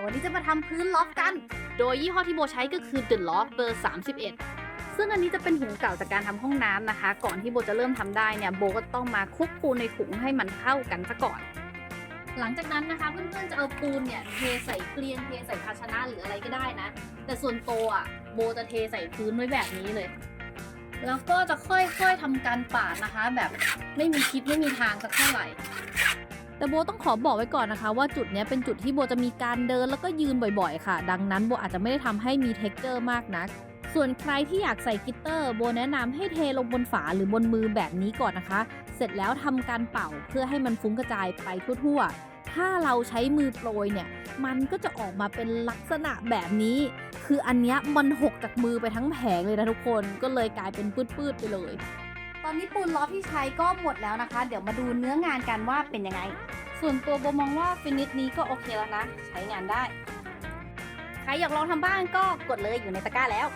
ยววันนี้จะมาทำพื้นล็อกกัน โดยยี่ห้อที่โบใช้ก็คือ The Loft เบอร์ 31 ซึ่งอันนี้จะเป็นหุงเก่าจากการทำห้องน้ำนะคะ ก่อนที่โบจะเริ่มทำได้เนี่ยโบก็ต้องมาคลุกปูนในถุงให้มันเข้ากันซะก่อน หลังจากนั้นนะคะเพื่อนๆจะเอาปูนเนี่ยเทใส่เกลียนเทใส่ภาชนะหรืออะไรก็ได้นะ แต่ส่วนโตวอะโบจะเทใส่พื้นไว้แบบนี้เลย แล้วก็จะค่อยๆทำการปาดนะคะ แบบไม่มีทิศไม่มีทางสักเท่าไหร่ แต่โบต้องขอบอกไว้ก่อนนะคะ ว่าจุดนี้เป็นจุดที่โบจะมีการเดินแล้วก็ยืนบ่อยๆ ค่ะ ดังนั้นโบอาจจะไม่ได้ทำให้มีเท็กเจอร์มากนัก ส่วนใครที่อยากใส่กิตเตอร์โบแนะนำให้เทลงบนฝาหรือบนมือแบบนี้ก่อนนะคะ เสร็จแล้วทำการเป่าเพื่อให้มันฟุ้งกระจายไปทั่วๆ ถ้าเราใช้มือโปรยเนี่ย มันก็จะออกมาเป็นลักษณะแบบนี้ คืออันนี้มันหกจากมือไปทั้งแผงเลยนะทุกคน ก็เลยกลายเป็นปืดๆไปเลย อนนี้ปูนล้อที่ใช้ก็หมดแล้วนะคะ เดี๋ยวมาดูเนื้องานกันว่าเป็นยังไง ส่วนตัวโบมองว่าฟินิชนี้ก็โอเคแล้วนะ ใช้งานได้ ใครอยากลองทำบ้างก็กดเลยอยู่ในตะกร้าแล้ว